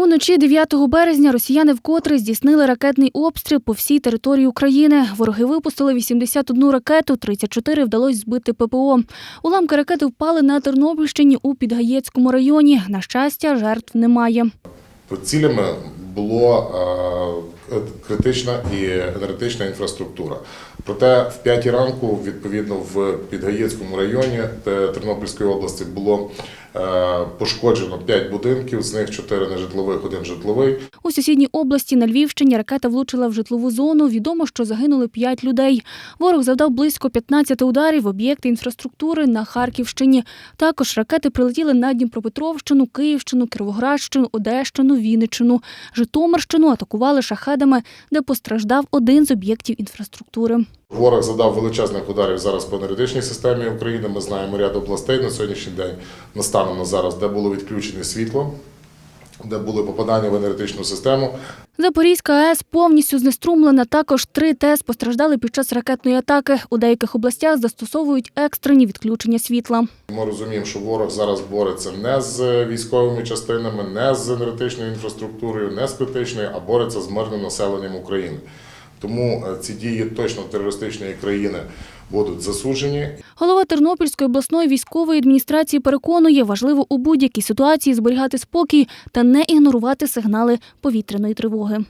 Уночі 9 березня росіяни вкотре здійснили ракетний обстріл по всій території України. Вороги випустили 81 ракету, 34 вдалося збити ППО. Уламки ракети впали на Тернопільщині у Підгаєцькому районі. На щастя, жертв немає. Цілями було е, критична і енергетична інфраструктура. Проте в 5 ранку, відповідно, в Підгаєцькому районі Тернопільської області було пошкоджено 5 будинків, з них 4 нежитлових, 1 житловий. У сусідній області на Львівщині ракета влучила в житлову зону. Відомо, що загинули 5 людей. Ворог завдав близько 15 ударів в об'єкти інфраструктури на Харківщині. Також ракети прилетіли на Дніпропетровщину, Київщину, Кіровоградщину, Одещину, Вінниччину. Житомирщину атакували шахедами, де постраждав один з об'єктів інфраструктури. Ворог задав величезних ударів зараз по енергетичній системі України. Ми знаємо ряд областей на сьогоднішній день, на станом на зараз, де було відключене світло, де були попадання в енергетичну систему. Запорізька АЕС повністю знеструмлена. Також три ТЕС постраждали під час ракетної атаки. У деяких областях застосовують екстрені відключення світла. Ми розуміємо, що ворог зараз бореться не з військовими частинами, не з енергетичною інфраструктурою, не з критичною, а бореться з мирним населенням України. Тому е, ці дії точно терористичної країни будуть засуджені. Голова Тернопільської обласної військової адміністрації переконує, важливо у будь-якій ситуації зберігати спокій та не ігнорувати сигнали повітряної тривоги.